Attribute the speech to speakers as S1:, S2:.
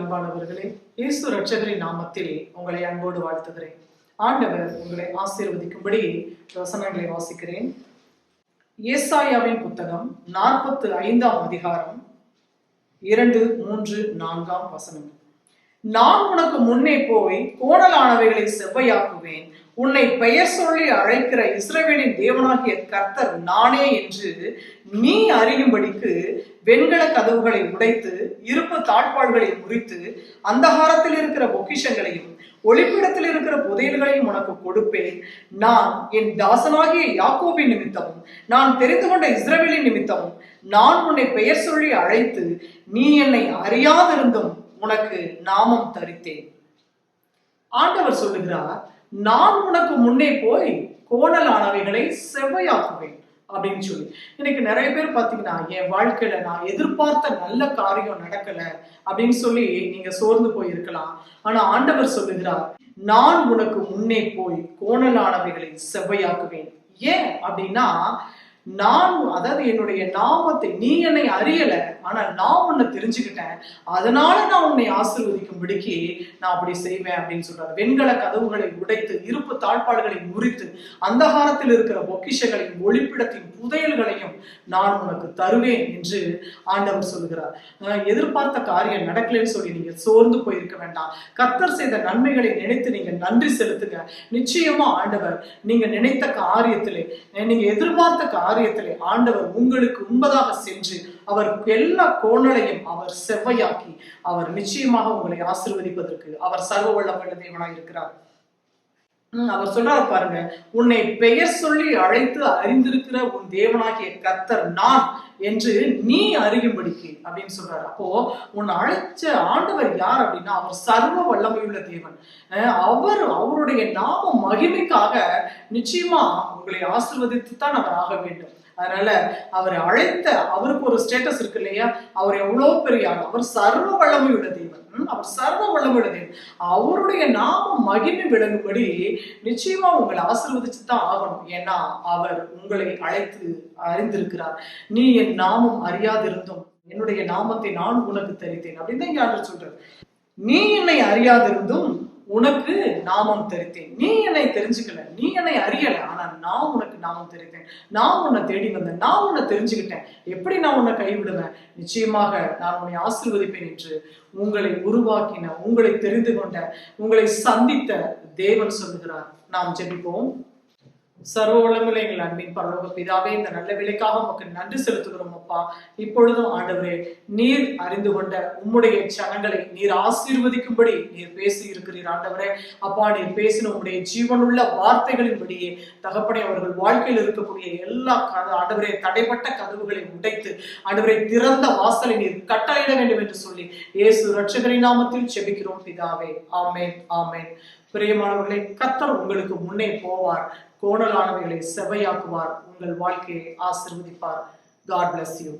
S1: அன்பானவர்களே இயேசு ரட்சகரின் நாமத்தில் உங்களை அன்போடு வாழ்த்துகிறேன். ஆண்டவர் உங்களை ஆசீர்வதிக்கும்படி வசனங்களை வாசிக்கிறேன். ஏசாயாவின் புத்தகம் நாற்பத்து ஐந்தாம் அதிகாரம் இரண்டு மூன்று நான்காம் வசனம். நான் உனக்கு முன்னே போய் கோணலானவைகளை செவ்வையாக்குவேன். உன்னை பெயர் சொல்லி அழைக்கிற இஸ்ரவேலின் தேவனாகிய கர்த்தர் நானே என்று நீ அறியும்படிக்கு வெண்கல கதவுகளை உடைத்து இருப்பு தாழ்பாள்களை முறித்து அந்தகாரத்தில் இருக்கிற பொக்கிஷங்களையும் ஒளிப்பிடத்தில் இருக்கிற புதையல்களையும் உனக்கு கொடுப்பேன். நான் என் தாசனாகிய யாக்கோபின் நிமித்தமும் நான் தெரிந்து கொண்ட இஸ்ரவேலின் நிமித்தமும் நான் உன்னை பெயர் சொல்லி அழைத்து நீ என்னை அறியாதிருந்தும் உனக்கு நாமம் தரித்தேன். ஆண்டவர் சொல்லுகிறார் நான் உனக்கு முன்னே போய் கோணலானவைகளை செவ்வையாக்குவேன் அப்படின்னு சொல்லி. இன்னைக்கு நிறைய பேர் பார்த்தீங்கன்னா என் வாழ்க்கையில நான் எதிர்பார்த்த நல்ல காரியம் நடக்கல அப்படின்னு சொல்லி நீங்க சோர்ந்து போயிருக்கலாம். ஆனா ஆண்டவர் சொல்லுகிறார் நான் உனக்கு முன்னே போய் கோணலானவைகளை செவ்வையாக்குவேன். ஏன் அப்படின்னா நான் அதாவது என்னுடைய நாமத்தை நீ என்னை அறியல ஆனா நான் உன்னை தெரிஞ்சுக்கிட்டேன். அதனால நான் உன்னை ஆசிர்வதிக்கும்படிக்கு நான் அப்படி செய்வேன் அப்படின்னு சொல்றாரு. வெண்கல கதவுகளை உடைத்து இருப்பு தாழ்பாடுகளை முறித்து அந்தகாரத்தில் இருக்கிற பொக்கிஷங்களையும் ஒளிப்பிடத்தின் புதையல்களையும் நான் உனக்கு தருவேன் என்று ஆண்டவர் சொல்கிறார் எதிர்பார்த்த காரியம் நடக்கலைன்னு சொல்லி நீங்க சோர்ந்து போயிருக்க வேண்டாம். கத்தர் செய்த நன்மைகளை நினைத்து நீங்க நன்றி செலுத்துங்க. நிச்சயமா ஆண்டவர் நீங்க நினைத்த காரியத்திலே நீங்க எதிர்பார்த்த காரியத்திலே ஆண்டவர் உங்களுக்கு உண்பதாக சென்று அவர் எல்லா கோணலையும் அவர் செவ்வையாக்கி அவர் நிச்சயமாக உங்களை ஆசிர்வதிப்பதற்கு அவர் சர்வ வல்லமுள்ள தேவனாய் இருக்கிறார் அவர் சொல்றாரு பாருங்க உன்னை பெயர் சொல்லி அழைத்து அறிந்திருக்கிற உன் தேவனாகிய கத்தர் நான் என்று நீ அறியும்படிக்கு அப்படின்னு சொல்றாரு. அப்போ உன்னை அழைச்ச ஆண்டவர் யார்? அப்படின்னா அவர் சர்வ வல்லமையுள்ள தேவன். அவர் அவருடைய நாம மகிமைக்காக நிச்சயமா உங்களை ஆசிர்வதித்து தான் அவர் ஆக வேண்டும். அதனால அவர் அழைத்த அவருக்கு ஒரு ஸ்டேட்டஸ் இருக்கு இல்லையா? அவர் எவ்வளவு பெரிய ஆள். அவர் சர்வ வல்லமையுள்ள தேவன். அவர் சர்வ வல்லமையுள்ள தேவன். அவருடைய நாம மகிமை விளங்கும்படி நிச்சயமா உங்களை ஆசிர்வதிச்சு தான் ஆகணும். ஏன்னா அவர் உங்களை அழைத்து அறிந்திருக்கிறார். நீ என் நாமம் அறியாதிருந்தும் என்னுடைய நாமத்தை நான் உனக்கு தெரித்தேன் அப்படின்னு தான் யாரும் சொல்றாரு. நீ என்னை அறியாதிருந்தும் உனக்கு நாமம் தெரித்தேன். நீ என்னை தெரிஞ்சுக்கல. நீ என்னை அறியல. ஆனா நான் உனக்கு நாமம் தெரித்தேன். நான் உன்னை தேடி வந்தேன். நான் உன்னை தெரிஞ்சுக்கிட்டேன். எப்படி நான் உன்னை கைவிடுவேன்? நிச்சயமாக நான் உன்னை ஆசீர்வதிப்பேன் என்று உங்களை உருவாக்கின உங்களை தெரிந்து கொண்ட உங்களை சந்தித்த தேவன் சொல்லுகிறார். நாம் ஜெபிப்போம். சர்வ வல்லமுள்ள எங்கள் அன்பின் பரலோக பிதாவே இந்த நல்ல விலைக்காக உமக்கு நன்றி செலுத்துகிறோம் அப்பா. இப்பொழுதும் ஆண்டவரே நீர் அறிந்து கொண்ட உம்முடைய சனங்களை நீர் ஆசீர்வதிக்கும்படி நீர் பேசி இருக்கிறீர் ஆண்டவரே. அப்பா நீர் பேசின உம்முடைய ஜீவனுள்ள வார்த்தைகளின்படியே தகப்படை அவர்கள் வாழ்க்கையில் இருக்கக்கூடிய எல்லா கத- ஆண்டவரே தடைப்பட்ட கதவுகளை உடைத்து ஆண்டவரை திறந்த வாசலை நீர் கட்டளையிட வேண்டும் என்று சொல்லி இயேசு ரட்சகரின் நாமத்தில் செபிக்கிறோம் பிதாவே. ஆமேன் ஆமேன். பிரியமானவர்களே கத்தர் உங்களுக்கு முன்னே போவார். கோணலானவைகளை செவையாக்குவார் உங்கள் வாழ்க்கையை ஆசிர்வதிப்பார். God bless you